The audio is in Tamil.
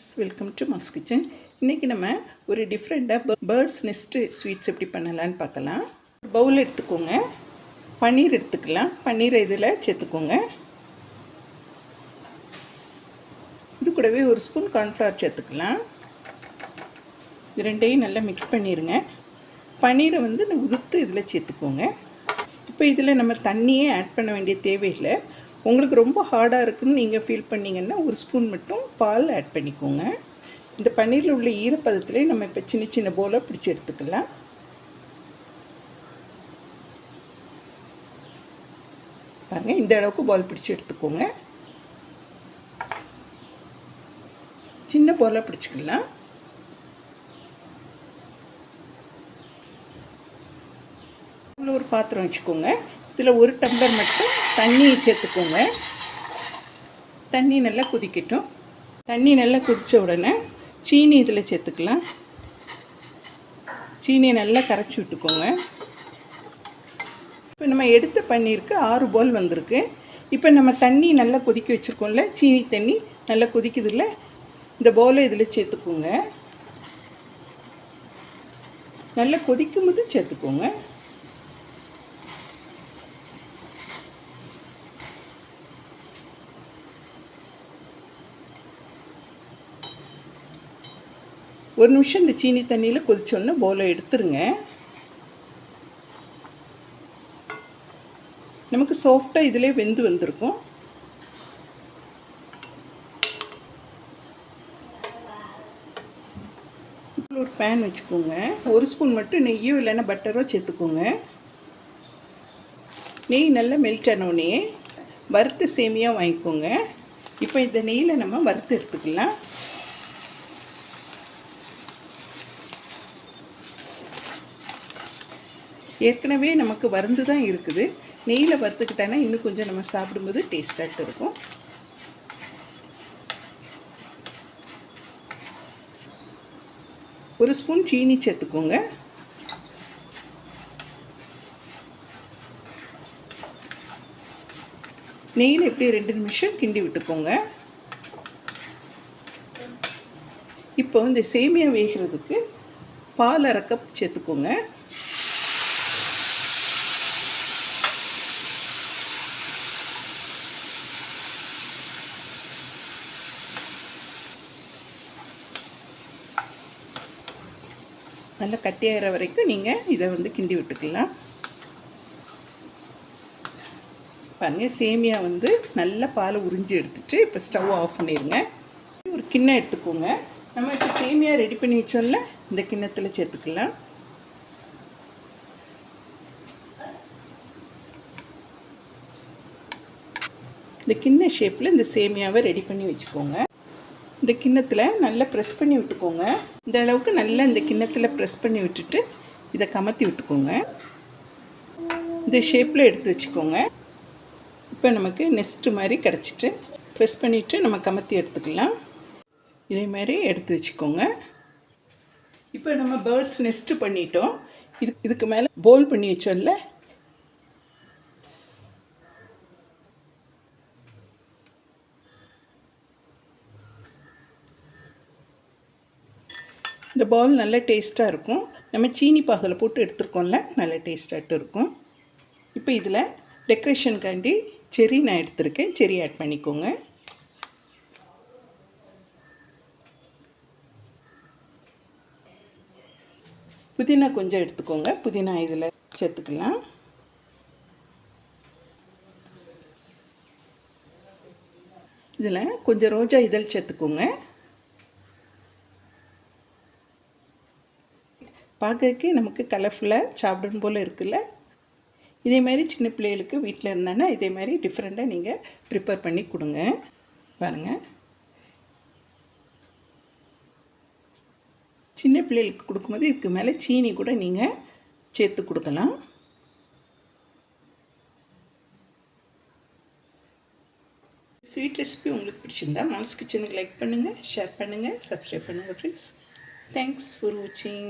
வெல்கம் டு மாஸ் கிச்சன் இன்றைக்கி நம்ம ஒரு டிஃப்ரெண்ட்டாக பேர்ட்ஸ் நெஸ்ட்டு ஸ்வீட்ஸ் எப்படி பண்ணலான்னு பார்க்கலாம். பவுல் எடுத்துக்கோங்க. பன்னீர் எடுத்துக்கலாம். பன்னீரை இதில் சேர்த்துக்கோங்க. இது கூடவே ஒரு ஸ்பூன் கார்ன்ஃப்ளவர் சேர்த்துக்கலாம். இது ரெண்டையும் நல்லா மிக்ஸ் பண்ணிடுங்க பன்னீரை வந்து இந்த உதுத்து இதில் சேர்த்துக்கோங்க. இப்போ இதில் நம்ம தண்ணியே ஆட் பண்ண வேண்டிய தேவையில்லை. உங்களுக்கு ரொம்ப ஹார்டாக இருக்குன்னு நீங்கள் ஃபீல் பண்ணிங்கன்னா ஒரு ஸ்பூன் மட்டும் பால் ஆட் பண்ணிக்கோங்க. இந்த பன்னீரில் உள்ள ஈரப்பதத்துலேயே நம்ம இப்போ சின்ன சின்ன போலாக பிடிச்சி எடுத்துக்கலாம். பாருங்கள் இந்த அளவுக்கு பால் பிடிச்சி எடுத்துக்கோங்க. சின்ன போலாக பிடிச்சிக்கலாம் ஒரு பாத்திரம் வச்சுக்கோங்க. இதில் ஒரு டம்ளர் மட்டும் தண்ணி சேர்த்துக்கோங்க. தண்ணி நல்லா கொதிக்கட்டும். தண்ணி நல்லா கொதித்த உடனே சீனி இதில் சேர்த்துக்கலாம். சீனியை நல்லா கரைச்சி விட்டுக்கோங்க. இப்போ நம்ம எடுத்த பன்னீருக்கு ஆறு பால் வந்திருக்கு. இப்போ நம்ம தண்ணி நல்லா கொதிக்க வச்சுருக்கோம்ல சீனி தண்ணி நல்லா கொதிக்குதுல்ல இந்த பவுலை இதில் சேர்த்துக்கோங்க. நல்லா கொதிக்கும் போது சேர்த்துக்கோங்க. ஒரு நிமிஷம் இந்த சீனி தண்ணியில் கொதிச்சோடனே போலை எடுத்துருங்க. நமக்கு சாஃப்டாக இதிலே வெந்து வந்திருக்கும். ஒரு பேன் வச்சுக்கோங்க. ஒரு ஸ்பூன் மட்டும் நெய்யோ இல்லைன்னா பட்டரோ சேர்த்துக்கோங்க. நெய் நல்லா மெல்ட் ஆனோடனே வறுத்து சேமியாக வாங்கிக்கோங்க. இப்போ இந்த நெய்யில் நம்ம வறுத்து எடுத்துக்கலாம். ஏற்கனவே நமக்கு வருந்து தான் இருக்குது. நெய்யில் வறுத்துக்கிட்டேன்னா இன்னும் கொஞ்சம் நம்ம சாப்பிடும்போது டேஸ்டாகிட்டு இருக்கும். ஒரு ஸ்பூன் சீனி சேர்த்துக்கோங்க. நெய்யில் எப்படி ரெண்டு நிமிஷம் கிண்டி விட்டுக்கோங்க. இப்போ இந்த சேமியா வேகிறதுக்கு பால் அரை கப் சேர்த்துக்கோங்க. நல்லா கட்டியாகிற வரைக்கும் நீங்கள் இதை வந்து கிண்டி விட்டுக்கலாம். பாருங்கள் சேமியா வந்து நல்லா பால் உறிஞ்சி எடுத்துகிட்டு இப்போ ஸ்டவ் ஆஃப் பண்ணிடுங்க. ஒரு கிண்ணம் எடுத்துக்கோங்க. நம்ம இப்போ சேமியா ரெடி பண்ணி வச்சோம்ல இந்த கிண்ணத்தில் சேர்த்துக்கலாம். இந்த கிண்ண ஷேப்பில் இந்த சேமியாவை ரெடி பண்ணி வச்சுக்கோங்க. இந்த கிண்ணத்தில் நல்லா ப்ரெஸ் பண்ணி விட்டுக்கோங்க. இந்த அளவுக்கு நல்லா இந்த கிண்ணத்தில் ப்ரெஸ் பண்ணி விட்டுட்டு இதை கமத்தி விட்டுக்கோங்க. இந்த ஷேப்பில் எடுத்து வச்சுக்கோங்க. இப்போ நமக்கு நெஸ்ட்டு மாதிரி கிடச்சிட்டு ப்ரெஸ் பண்ணிவிட்டு நம்ம கமத்தி எடுத்துக்கலாம். இதே மாதிரி எடுத்து வச்சுக்கோங்க. இப்போ நம்ம பேர்ட்ஸ் நெஸ்ட்டு பண்ணிட்டோம். இது இதுக்கு மேலே போல் பண்ணி வச்சோம்ல இந்த பால் நல்ல டேஸ்ட்டாக இருக்கும். நம்ம சீனி பாகில் போட்டு எடுத்துருக்கோம்ல நல்ல டேஸ்ட்டாகிட்டு இருக்கும். இப்போ இதில் டெக்கரேஷனுக்காண்டி செரி நான் எடுத்திருக்கேன். செரி ஆட் பண்ணிக்கோங்க. புதினா கொஞ்சம் எடுத்துக்கோங்க. புதினா இதில் சேர்த்துக்கலாம். இதில் கொஞ்சம் ரோஜா இதழ் சேர்த்துக்கோங்க. பார்க்கறக்கே நமக்கு கலர்ஃபுல்லாக சாப்பிடணும் போல் இருக்குல்ல? இதே மாதிரி சின்ன பிள்ளைகளுக்கு வீட்டில் இருந்தானா இதே மாதிரி டிஃப்ரெண்ட்டாக நீங்கள் ப்ரிப்பேர் பண்ணி கொடுங்க. பாருங்கள் சின்ன பிள்ளைகளுக்கு கொடுக்கும்போது இதுக்கு மேலே சீனி கூட நீங்கள் சேர்த்து கொடுக்கலாம். ஸ்வீட் ரெசிபி உங்களுக்கு பிடிச்சிருந்தா மால்ஸ் கிச்சனுக்கு லைக் பண்ணுங்கள் ஷேர் பண்ணுங்கள் சப்ஸ்கிரைப் பண்ணுங்கள் ஃப்ரெண்ட்ஸ் தேங்க்ஸ் ஃபார் வாட்சிங்